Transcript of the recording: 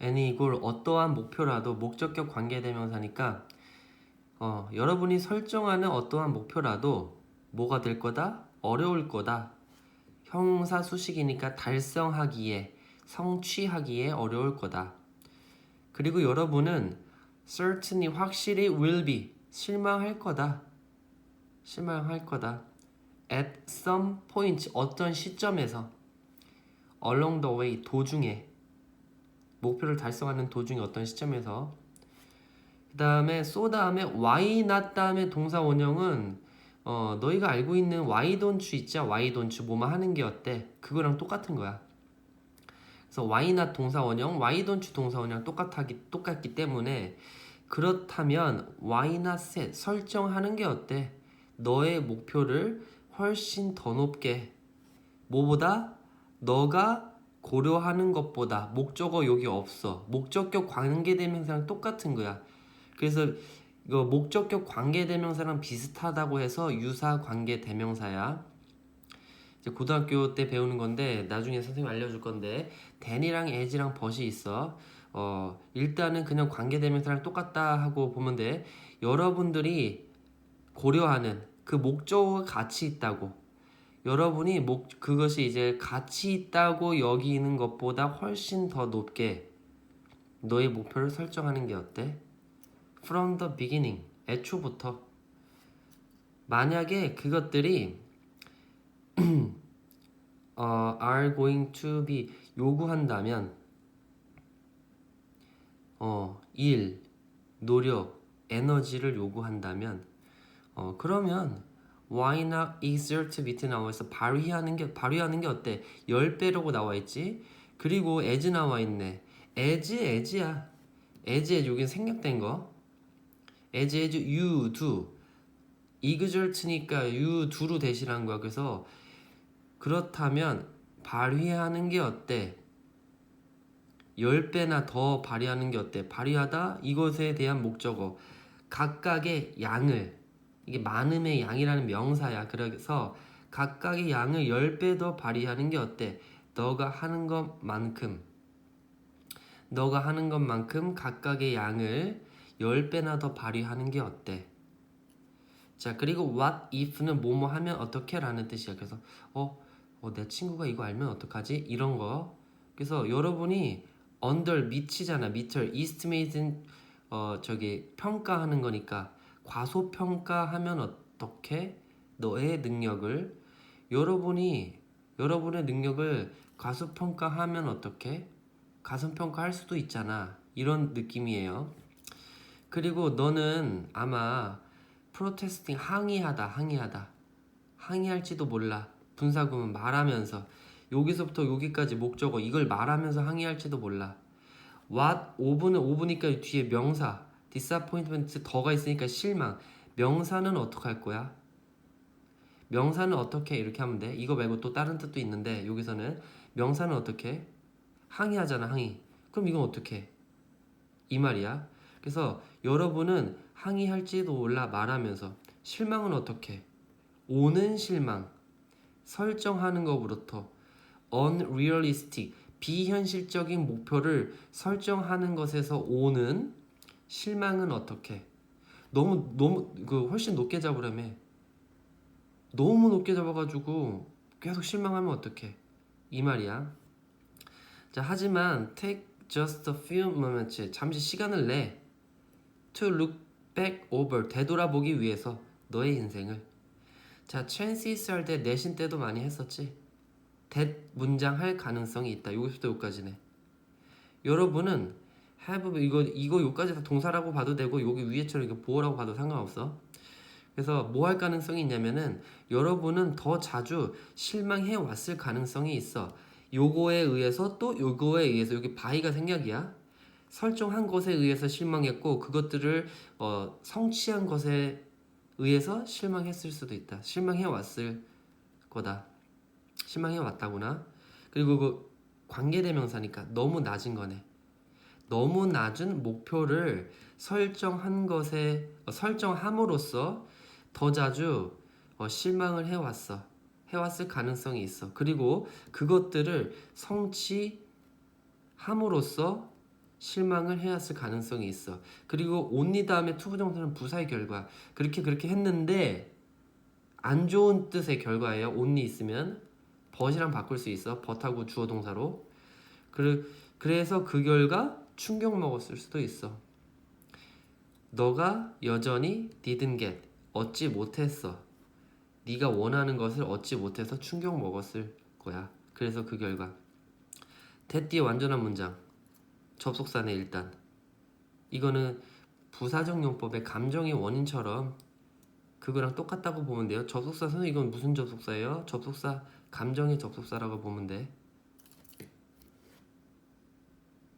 any 이걸 어떠한 목표라도 목적격 관계대명사니까 어, 여러분이 설정하는 어떠한 목표라도 뭐가 될 거다? 어려울 거다. 형사 수식이니까 달성하기에 성취하기에 어려울 거다. 그리고 여러분은 certainly 확실히 will be 실망할 거다. 실망할 거다. at some point 어떤 시점에서 along the way 도중에 목표를 달성하는 도중에 어떤 시점에서. 그 다음에 so 다음에 why not 다음에 동사 원형은 어, 너희가 알고 있는 why don't you 있자 why don't you 뭐만 하는 게 어때? 그거랑 똑같은 거야. 그래서 why not 동사 원형 why don't you 동사 원형 똑같기, 똑같기 때문에 그렇다면 why not set 설정하는 게 어때? 너의 목표를 훨씬 더 높게 뭐보다 너가 고려하는 것보다 목적어 여기 없어. 목적격 관계대명사랑 똑같은 거야. 그래서 이거 목적격 관계대명사랑 비슷하다고 해서 유사 관계대명사야. 이제 고등학교 때 배우는 건데 나중에 선생님 알려줄 건데 dan이랑 as랑 but이 있어. 어 일단은 그냥 관계대명사랑 똑같다 하고 보면 돼. 여러분들이 고려하는 그 목적어가 같이 있다고 여러분이 목 그것이 이제 가치 있다고 여기는 것보다 훨씬 더 높게 너의 목표를 설정하는 게 어때? From the beginning, 애초부터 만약에 그것들이 어, are going to be 요구한다면 어, 일, 노력, 에너지를 요구한다면 어, 그러면 why not exert 밑에 나와 있어 발휘하는 게 발휘하는 게 어때? 10배라고 나와 있지. 그리고 as 나와 있네. as as야. as as 여긴 생략된 거. as as you do. exert니까 you do로 대신한 거야. 그래서 그렇다면 발휘하는 게 어때? 10배나 더 발휘하는 게 어때? 발휘하다 이것에 대한 목적어 각각의 양을 이게 많음의 양이라는 명사야. 그래서 각각의 양을 10배 더 발휘하는 게 어때? 너가 하는 것만큼 너가 하는 것만큼 각각의 양을 10배나 더 발휘하는 게 어때? 자, 그리고 what if는 뭐뭐 하면 어떻게 라는 뜻이야. 그래서 어, 어, 내 친구가 이거 알면 어떡하지? 이런 거. 그래서 여러분이 under 밑이잖아. 밑을 estimate는 어, 저기 평가하는 거니까 과소평가하면 어떻게? 너의 능력을? 여러분이 여러분의 능력을 과소평가하면 어떻게? 가슴평가할 수도 있잖아. 이런 느낌이에요. 그리고 너는 아마 프로테스팅 항의하다 항의하다. 항의할지도 몰라. 분사구문 말하면서. 여기서부터 여기까지 목적어. 이걸 말하면서 항의할지도 몰라. What? 5분은 5분이니까 뒤에 명사 disappointment 더가 있으니까 실망. 명사는 어떻게 할 거야? 명사는 어떻게 이렇게 하면 돼? 이거 말고 또 다른 뜻도 있는데 여기서는 명사는 어떻게? 항의하잖아 항의. 그럼 이건 어떻게? 이 말이야. 그래서 여러분은 항의할지도 몰라 말하면서 실망은 어떻게? 오는 실망. 설정하는 것부터 unrealistic 비현실적인 목표를 설정하는 것에서 오는 실망은 어떻게? 너무 너무 그 훨씬 높게 잡으라며. 너무 높게 잡아가지고 계속 실망하면 어떡해? 이 말이야. 자 하지만 take just a few moments 잠시 시간을 내 to look back over 되돌아보기 위해서 너의 인생을 자 chances 할 때 내신 때도 많이 했었지. that 문장 할 가능성이 있다. 여기서부터 여기까지네. 여러분은 have 이거 이거 요까지 다 동사라고 봐도 되고 여기 위에처럼 이거 보어라고 봐도 상관없어. 그래서 뭐 할 가능성이 있냐면은 여러분은 더 자주 실망해 왔을 가능성이 있어. 요거에 의해서 또 요거에 의해서 여기 바이가 생략이야. 설정한 것에 의해서 실망했고 그것들을 어, 성취한 것에 의해서 실망했을 수도 있다. 실망해 왔을 거다. 실망해 왔다구나. 그리고 그 관계대명사니까 너무 낮은 거네. 너무 낮은 목표를 설정한 것에 어, 설정함으로써 더 자주 어, 실망을 해왔어. 해왔을 가능성이 있어. 그리고 그것들을 성취함으로써 실망을 해왔을 가능성이 있어. 그리고 only 다음에 to 부정사는 부사의 결과. 그렇게 그렇게 했는데 안 좋은 뜻의 결과예요. only 있으면 but이랑 바꿀 수 있어. but하고 주어 동사로. 그래, 그래서 그 결과 충격 먹었을 수도 있어. 너가 여전히 didn't get 얻지 못했어. 네가 원하는 것을 얻지 못해서 충격 먹었을 거야. 그래서 그 결과 대띠의 완전한 문장 접속사네 일단 이거는 부사적 용법의 감정의 원인처럼 그거랑 똑같다고 보면 돼요. 접속사 선생님 이건 무슨 접속사예요? 접속사 감정의 접속사라고 보면 돼.